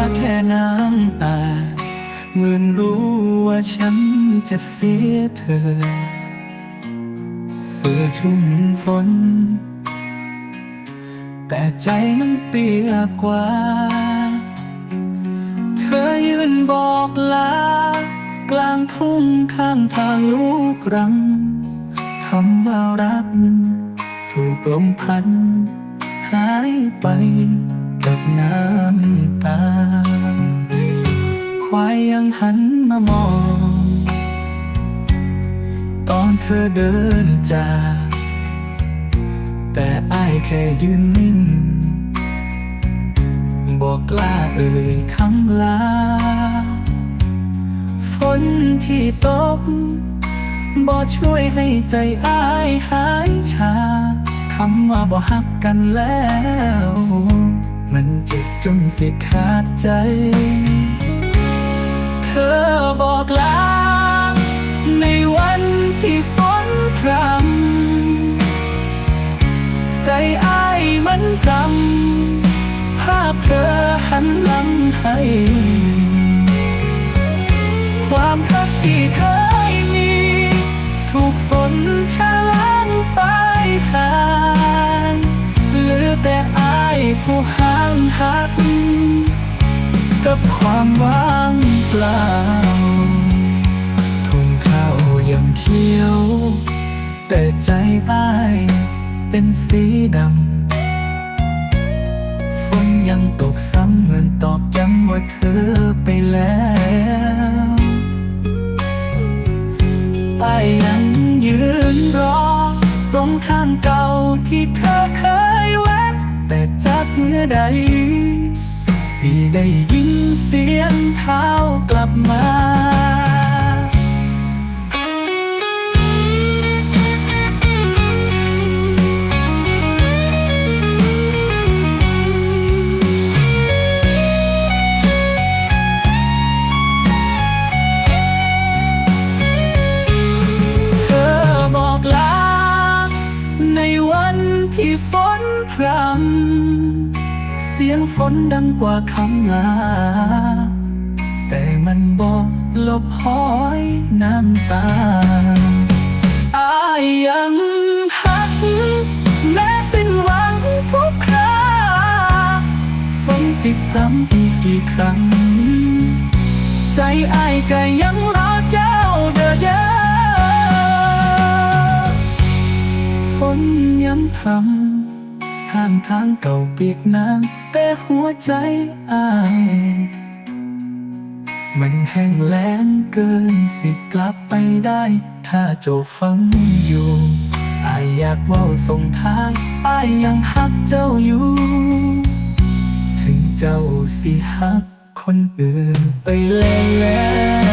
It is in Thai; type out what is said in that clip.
าแค่น้ำตาเมื่อรู้ว่าฉันจะเสียเธอ เสื้อชุ่มฝน แต่ใจมันเปียกกว่า เธอยืนบอกลากลางทุ่งข้างทางลูกรังคำว่ารัก ถูกลมพัดหายไป กับน้ำตา ควายยังหันมามอง ตอนเธอเดินจากแต่อ้ายแค่ยืนนิ่ง บอกกล้าเอ่ยคำลา ฝนที่ตกบ่ช่วยให้ใจอ้ายหายชา คำว่าบ่ฮักกันแล้ว มันเจ็บจนสิขาดใจ เธอบอกลาในวันที่ฝนพรำใจอ้ายมันจำภาพเธอหันหลังให้ ความรักที่เคยมีถูกฝน ผู้ห่างหัก กับความว่างเปล่าทุ่งข้าวยังเขียว แต่ใจอ้ายเป็นสีดำฝนยังตกซ้ำเหมือนตอกย้ำว่าเธอไปแล้วอ้ายยังยืนรอตรงทางเก่าที่เธอ เมื่อใด สิได้ยินเสียงเท้ากลับ วันที่ฝนพรำเสียงฝนดังกว่าคำลา แต่มันบอกลบห้อยน้ำตาอายยังหัก แม้สิ้นหวังทุกคราฝนสิบพรำอีกกี่ครั้ง ใจอายก็ยังร นยังทำห้างทางเก่าเปียกน้ำแต่หัวใจอาย มันแห้งแล้งเกินสิกลับไปได้ ถ้าเจ้าฟังอยู่อายอยากเว่าส่งท้ายอายยังฮักเจ้าอยู่ ถึงเจ้าสิฮักคนอื่นไปแล้ว